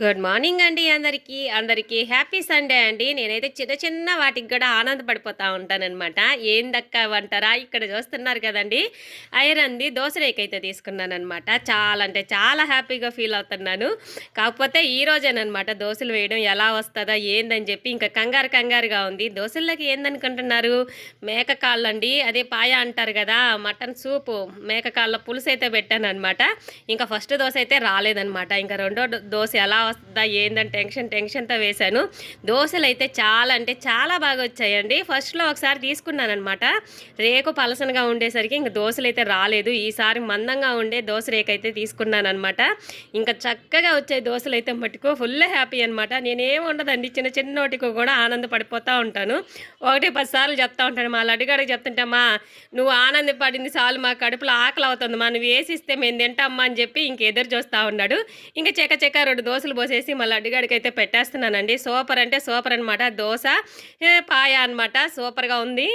Good morning అండి అందరికీ. అందరికీ హ్యాపీ సండే అండి. నేనైతే చిన్న చిన్న వాటికి కూడా ఆనందపడిపోతూ ఉంటానన్నమాట. ఏందక్క అంటారా ఇక్కడ చూస్తున్నారు కదండి. ఐరన్ది దోసరేకైతే తీసుకున్నానమాట చాలా అంటే చాలా హ్యాపీగా ఫీల్ అవుతున్నాను. కాకపోతే ఈ రోజేనమాట దోశలు వేయడం ఎలా వస్తుందా ఏందని చెప్పి ఇంకా కంగారు కంగారుగా ఉంది. దోశల్లోకి ఏందనుకుంటున్నారు? మేక కాళ్ళండి. అదే పాయ అంటారు కదా మటన్ సూపు. మేక కాళ్ళ పులుసు అయితే పెట్టాను అనమాట ఇంకా ఫస్ట్ దోశ అయితే రాలేదనమాట ఇంకా రెండో దోశ ఎలా వస్తుందా ఏందని టెన్షన్ టెన్షన్తో వేశాను. దోశలు అయితే చాలా అంటే చాలా బాగా వచ్చాయండి. ఫస్ట్లో ఒకసారి తీసుకున్నాను అనమాట రేకు పలసనగా ఉండేసరికి ఇంకా దోశలు అయితే రాలేదు. ఈసారి మందంగా ఉండే దోశ రేకు అయితే తీసుకున్నాను అనమాట ఇంకా చక్కగా వచ్చే దోశలు అయితే మటుకు. ఫుల్ హ్యాపీ అనమాట నేనేం ఉండదండి చిన్న చిన్న వాటికి కూడా ఆనందపడిపోతూ ఉంటాను. ఒకటి పది సార్లు చెప్తా ఉంటాను. మా లడ్డుగాడికి చెప్తుంటామా నువ్వు ఆనందపడింది చాలు మా కడుపులో ఆకలి అవుతుంది మా నువ్వు వేసిస్తే మేము తింటామ్మా అని చెప్పి ఇంక ఎదురు చూస్తూ ఉన్నాడు. ఇంకా చెక్క చెక్క రెండు దోశలు పోసేసి మళ్ళీ లడ్డుగాడికి అయితే పెట్టేస్తున్నానండి. సూపర్ అంటే సూపర్ అనమాట దోశ పాయ అనమాట సూపర్గా ఉంది.